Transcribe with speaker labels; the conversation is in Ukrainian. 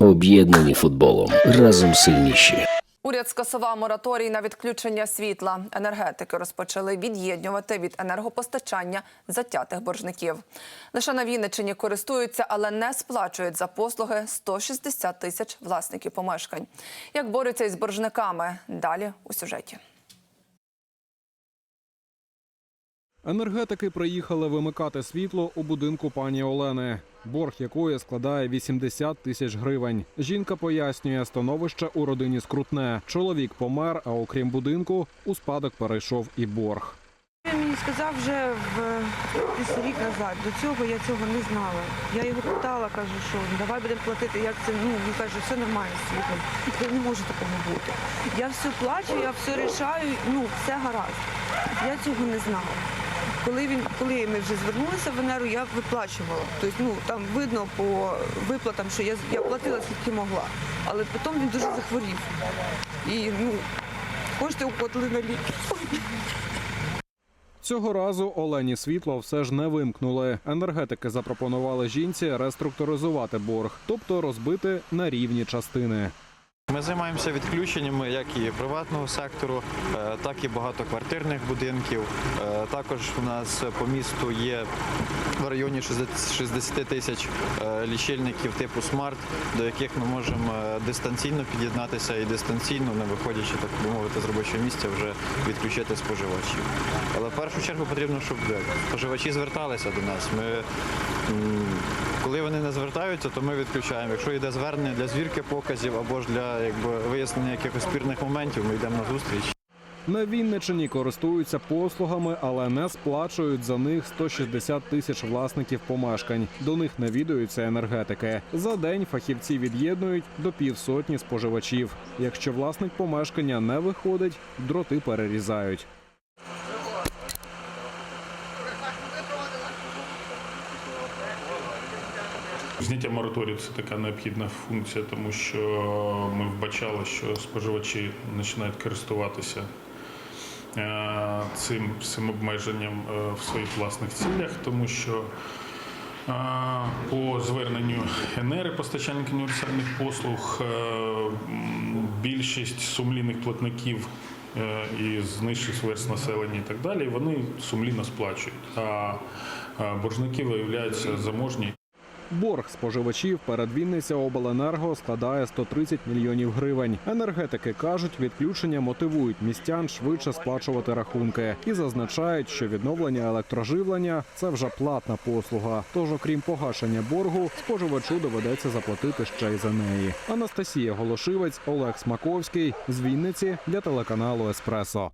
Speaker 1: Об'єднані футболом разом сильніші.
Speaker 2: Уряд скасував мораторій на відключення світла. Енергетики розпочали від'єднювати від енергопостачання затятих боржників. Лише на Вінниччині користуються, але не сплачують за послуги 160 тисяч власників помешкань. Як борються із боржниками? Далі у сюжеті.
Speaker 3: Енергетики приїхали вимикати світло у будинку пані Олени, борг якої складає 80 тисяч гривень. Жінка пояснює, становище у родині скрутне. Чоловік помер, а окрім будинку, у спадок перейшов і борг.
Speaker 4: Він мені сказав вже в десь рік назад. До цього я цього не знала. Я його питала, кажу, що давай будемо платити. Як це? Ну він каже, все нормально з світлом. Не може такого бути. Я все плачу, я все рішаю, ну все гаразд. Я цього не знала. Коли він, коли ми вже звернулися в Енеру, я виплачувала. Тобто, ну там видно по виплатам, що я, я платила скільки могла. Але потім він дуже захворів. І ну, кошти уплатили на ліки.
Speaker 3: Цього разу Олені світло все ж не вимкнули. Енергетики запропонували жінці реструктуризувати борг, тобто розбити на рівні частини.
Speaker 5: Ми займаємося відключеннями як і приватного сектору, е, так і багатоквартирних будинків. Е, Також у нас по місту є в районі 60 60 тисяч е, лічильників типу смарт, до яких ми можемо дистанційно під'єднатися і дистанційно, не виходячи так мовити з робочого місця, вже відключити споживачів. Але в першу чергу потрібно, щоб споживачі зверталися до нас. Ми коли вони не звертаються, то ми відключаємо. Якщо йде звернення для звірки показів або ж для якби вияснення якихось спірних моментів, ми йдемо на зустріч.
Speaker 3: На Вінниччині користуються послугами, але не сплачують за них 160 тисяч власників помешкань. До них навідуються енергетики. За день фахівці від'єднують до півсотні споживачів. Якщо власник помешкання не виходить, дроти перерізають.
Speaker 6: Зняття мораторію це така необхідна функція, тому що ми вбачали, що споживачі починають користуватися е, цим, цим обмеженням е, в своїх власних цілях, тому що е, по зверненню ЕНЕРи, постачальника універсальних послуг, більшість сумлінних платників е, із нижчих верст населення і так далі, вони сумлінно сплачують. А боржники виявляються заможні.
Speaker 3: Борг споживачів перед Вінниця обленерго складає 130 мільйонів гривень. Енергетики кажуть, відключення мотивують містян швидше сплачувати рахунки і зазначають, що відновлення електроживлення це вже платна послуга. Тож, окрім погашення боргу, споживачу доведеться заплатити ще й за неї. Анастасія Голошивець, Олег Смаковський з Вінниці для телеканалу Еспресо.